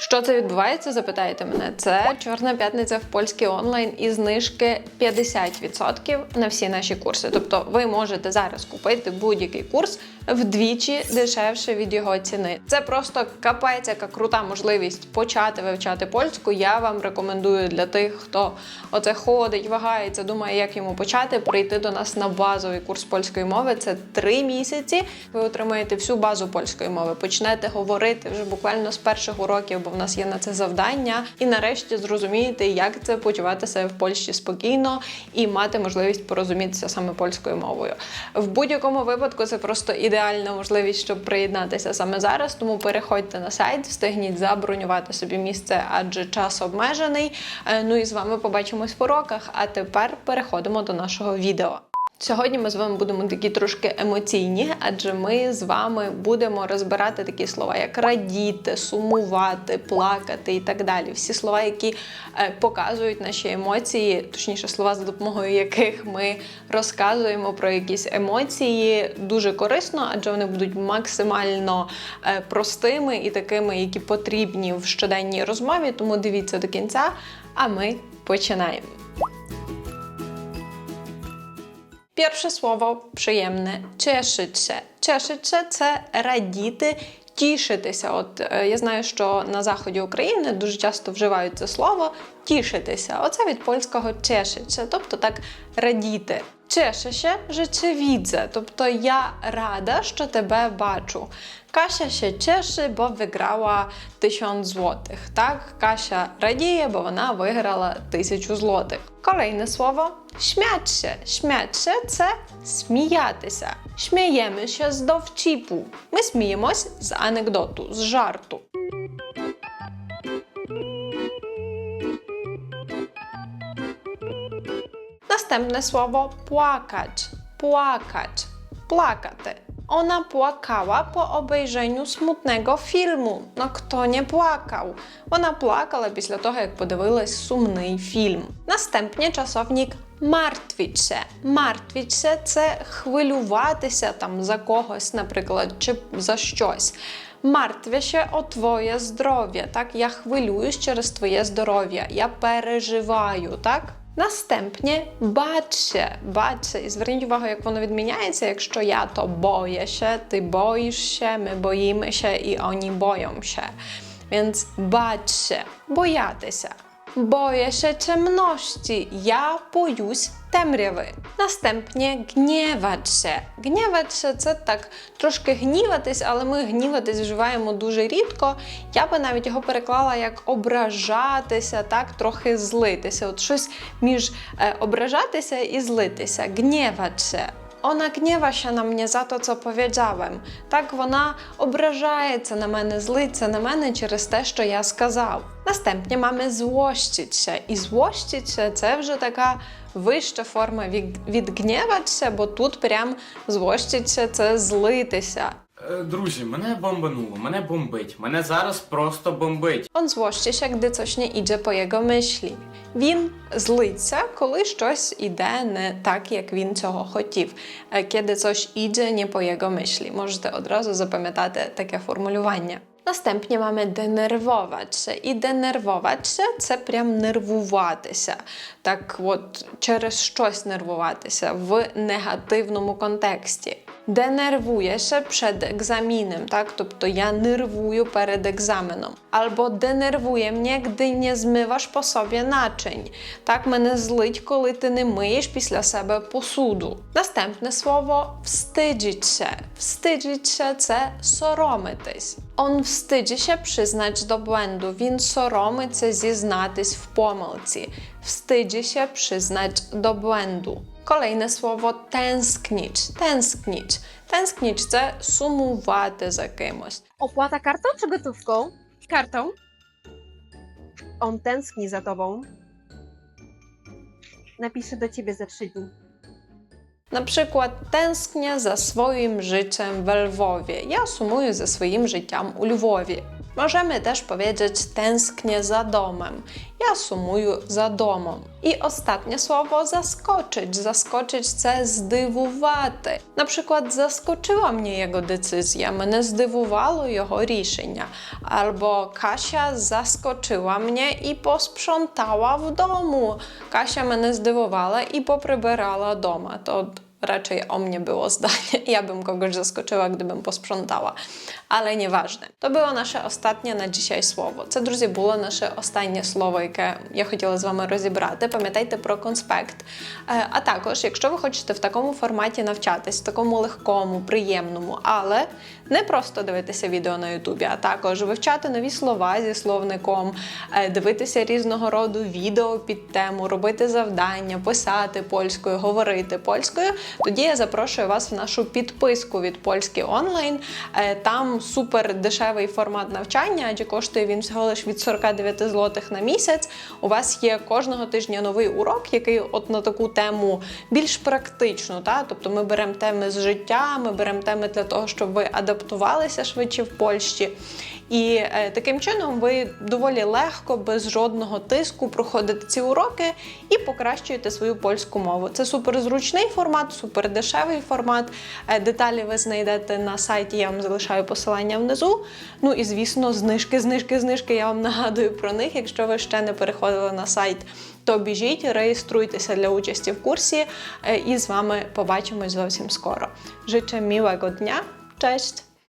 Що це відбувається? Запитаєте мене. Це чорна п'ятниця в польській онлайн і знижки 50% на всі наші курси. Тобто ви можете зараз купити будь-який курс вдвічі дешевше від його ціни. Це просто капець, яка крута можливість почати вивчати польську. Я вам рекомендую для тих, хто оце ходить, вагається, думає, як йому почати, прийти до нас на базовий курс польської мови. Це три місяці. Ви отримаєте всю базу польської мови, почнете говорити вже буквально з перших уроків, бо в нас є на це завдання. І нарешті зрозумієте, як це почувати себе в Польщі спокійно і мати можливість порозумітися саме польською мовою. В будь-якому випадку це просто ідеальна можливість, щоб приєднатися саме зараз. Тому переходьте на сайт, встигніть забронювати собі місце, адже час обмежений. Е, Ну і з вами побачимось в уроках. А тепер переходимо до нашого відео. Сьогодні ми з вами будемо такі трошки емоційні, адже ми з вами будемо розбирати такі слова, як радіти, сумувати, плакати і так далі. Всі слова, які е, показують наші емоції, точніше, слова, за допомогою яких ми розказуємо про якісь емоції, дуже корисно, адже вони будуть максимально е, простими і такими, які потрібні в щоденній розмові. Тому дивіться до кінця. А ми починаємо. Pierwsze słowo przyjemne cieszyć się. Cieszyć się це радіти, тішитися. От е, я знаю, що на заході України дуже часто вживають це слово тішитися. Оце від польського cieszyć тобто так радіти. Cię widzę, тобто я рада, що тебе бачу. Kasia się cieszy, bo wygrała 1000 złotych. Так, Кася радіє, бо вона виграла 1000 злотих. Kolejne słowo śmiać się це сміятися. Śmiejemy się z dowcipu. Ми сміємось з анекдоту, з жарту. Następne słowo płakać. Płakać. Plakate. Ona płakała po obejrzeniu smutnego filmu. No kto nie płakał? Вона плакала після того, як подивилась сумний фільм. Martwić się. Martwić się – це хвилюватися там за когось, наприклад, чи за щось. Martwię się o Twoje zdrowie, так? Я хвилююсь через твоє здоров'я, я переживаю, так? Настępnie bać się, I зверніть увагу, як воно відміняється. Якщо я, то boję się, ty boisz się, my boimy się i oni boją się. Więc bać się, boятися. Boję się ciemności. Ja boюсь темряви. Настępnie гнівать się. Це так трошки гніватись, але ми гніватись вживаємо дуже рідко. Я би навіть його переклала як ображатися, так, трохи злитися. От щось між е, ображатися і злитися. Гнівать. Ona gniewa się na mnie za to, co powiedziałem. Так вона ображається на мене, злиться на мене через те, що я сказав. Настępnie mamy злощиться. І злощиться це вже така вища форма від, від гнівать бо тут прям злощиться це злитися. Е, Друзі, мене бомбануло, мене бомбить. Мене зараз просто бомбить. On złości się, gdy coś nie idzie po jego. Він злиться, коли щось іде не так, як він цього хотів. Kiedy coś idzie nie po jego myśli. Можете одразу запам'ятати таке формулювання. Настępnie mamy denerwować. І denerwować це прям нервуватися. Так от через щось нервуватися в негативному контексті. Denerwuję się przed egzaminem, tak? Тобто я нервую перед egzamenом. Albo denerwuje mnie, gdy nie zmywasz po sobie naczyń. Так мене злить, коли ти не миєш після себе посуду. Настępne słowo wstydzić się. Wstydzić się це соромитись. On wstydzi się przyznać do błędu. Він соромиться зізнатись в помилці. Wstydzi się przyznać do błędu. Kolejne słowo tęsknić. Tęsknić. Tęsknić це сумувати за кимось. Opłata kartą czy gotówką? Kartą? On tęskni za tobą. Napiszę do ciebie za trzy dni. Na przykład tęsknię za swoim życiem we Lwowie. Ja sumuję ze swoim życiem u Lwowie. Możemy też powiedzieć tęsknię za domem. Ja сумую за домом. І останнє слово заскочить. Заскочить це здивувати. Наприклад, заскочила мені його децизія, мене здивувало його рішення. Або Кася заскочила мене і посprzątała в дому. Кася мене здивувала і поприбирала дома. То raczej o mnie było zdanie. Ja bym kogoś zaskoczyła, gdybym posprzątała, ale nieważne. To było nasze ostatnie na dzisiaj słowo. Це, друзі, було наше останнє слово, яке я хотіла з вами розібрати. Пам'ятайте про конспект. А також, якщо ви хочете в такому форматі навчатись, в такому легкому, приємному, але не просто дивитися відео на Ютубі, а також вивчати нові слова зі словником, дивитися різного роду відео під тему, робити завдання, писати польською, говорити польською, тоді я запрошую вас в нашу підписку від польський онлайн. Е, Там супер дешевий формат навчання, адже коштує він всього лиш від 49 злотих на місяць. У вас є кожного тижня новий урок, який от на таку тему більш практичну. Та? Тобто ми беремо теми з життя, ми беремо теми для того, щоб ви адаптувалися швидше в Польщі. І е, таким чином ви доволі легко, без жодного тиску проходите ці уроки і покращуєте свою польську мову. Це суперзручний формат, супердешевий формат. Е, деталі ви знайдете на сайті. Я вам залишаю посилання внизу. Ну і звісно, знижки, знижки, знижки. Я вам нагадую про них. Якщо ви ще не переходили на сайт, то біжіть, реєструйтеся для участі в курсі, е, і з вами побачимось зовсім скоро. Życzę miłego dnia. Cześć!